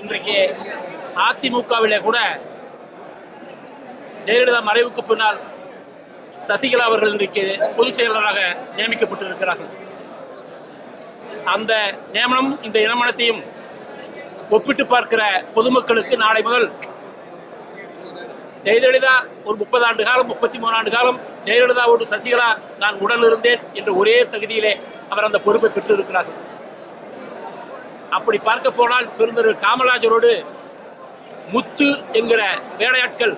இன்றைக்கு அதிமுகவிலே கூட ஜெயலலிதா மறைவுக்கு பின்னால் சசிகலா அவர்கள் இன்றைக்கு பொதுச் செயலாளராக நியமிக்கப்பட்டிருக்கிறார்கள். அந்த நியமனம் இந்த இனமனத்தையும் ஒப்பிட்டு பார்க்கிற பொதுமக்களுக்கு நாளை முதல் ஜெயலலிதா ஒரு முப்பது ஆண்டு காலம் முப்பத்தி மூணு ஆண்டு காலம் ஜெயலலிதாவோடு சசிகலா நான் உடன் இருந்தேன் என்ற ஒரே தகுதியிலே அவர் அந்த பொறுப்பை பெற்றிருக்கிறார்கள் அப்படி பார்க்க போனால் பெருந்தொரு காமராஜரோடு முத்து என்கிற வேலையாட்கள்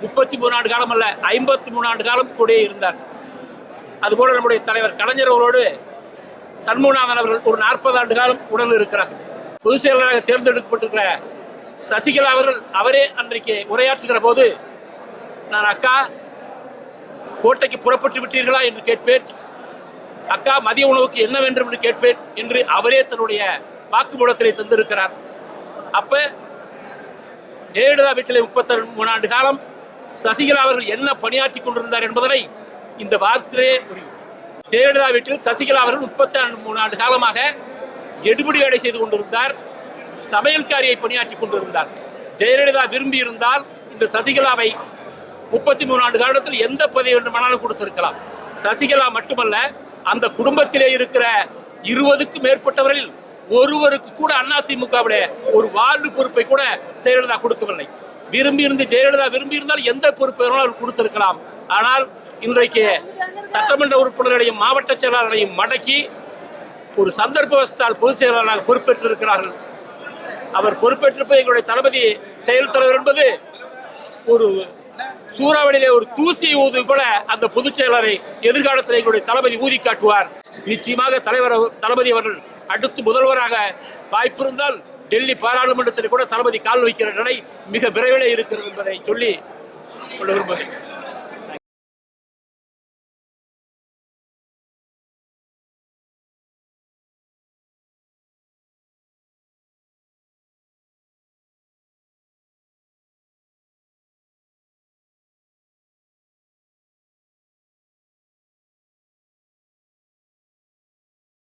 முப்பத்தி மூணு ஆண்டு காலம் அல்ல ஐம்பத்தி மூணு ஆண்டு காலம் கூட இருந்தார். அதுபோல நம்முடைய தலைவர் கலைஞர் அவரோடு சண்முகநாதன் அவர்கள் ஒரு நாற்பது ஆண்டு காலம் உடன் இருக்கிறார் பொதுச் செயலராக தேர்ந்தெடுக்கப்பட்டிருக்கிற சசிகலா அவர்கள் அவரே அன்றைக்கு உரையாற்றுகிற போது நான் அக்கா கோட்டைக்கு புறப்பட்டு விட்டீர்களா? என்று கேட்பேன். அக்கா மதிய உணவுக்கு என்ன வேண்டும்? என்று கேட்பேன் என்று அவரே தன்னுடைய வாக்குமூலத்திலே தந்திருக்கிறார். அப்ப ஜெயலலிதா வீட்டிலே முப்பத்தி மூணு ஆண்டு காலம் சசிகலா அவர்கள் என்ன பணியாற்றி கொண்டிருந்தார் என்பதனை இந்த வார்த்தையே புரியும். ஜெயலலிதா வீட்டில் சசிகலா அவர்கள் முப்பத்தி மூணு ஆண்டு காலமாக எடுபடி வேலை செய்து கொண்டிருந்தார். சமையல்காரியை பணியாற்றி கொண்டிருந்தார். ஜெயலலிதா விரும்பி இருந்தால் இந்த சசிகலாவை முப்பத்தி மூணு ஆண்டு காலத்தில் எந்த பதவி வேண்டுமானாலும் கொடுத்திருக்கலாம். சசிகலா மட்டுமல்ல அந்த குடும்பத்திலே இருக்கிற இருபதுக்கும் மேற்பட்டவர்களில் ஒருவருக்கு கூட அதிமுகவிலே ஒரு வார்டு பொறுப்பை கூட ஜெயலலிதா கொடுக்கவில்லை. விரும்பி இருந்து ஜெயலலிதா விரும்பி இருந்தால் எந்த பொறுப்பை வேணாலும் அவர் கொடுத்திருக்கலாம். ஆனால் இன்றைக்கு சட்டமன்ற உறுப்பினர்களையும் மாவட்ட செயலாளரையும் மடக்கி ஒரு சந்தர்ப்பவசத்தால் பொதுச் செயலாளராக பொறுப்பேற்றிருக்கிறார்கள். அவர் பொறுப்பேற்றிருப்பது எங்களுடைய தளபதி செயல் தலைவர் என்பது ஒரு சூறாவளியிலே ஒரு தூசியை ஊது போல அந்த பொதுச் செயலரை எதிர்காலத்தில் எங்களுடைய தளபதி ஊதி காட்டுவார் நிச்சயமாக தலைவர் அவர்- தளபதி அவர்கள் அடுத்து முதல்வராக வாய்ப்பிருந்தால் டெல்லி பாராளுமன்றத்தில் கூட தளபதி கால் வைக்கிற நிலை மிக விரைவில் இருக்கிறது என்பதை சொல்லி கொள்ள விரும்புகிறேன்.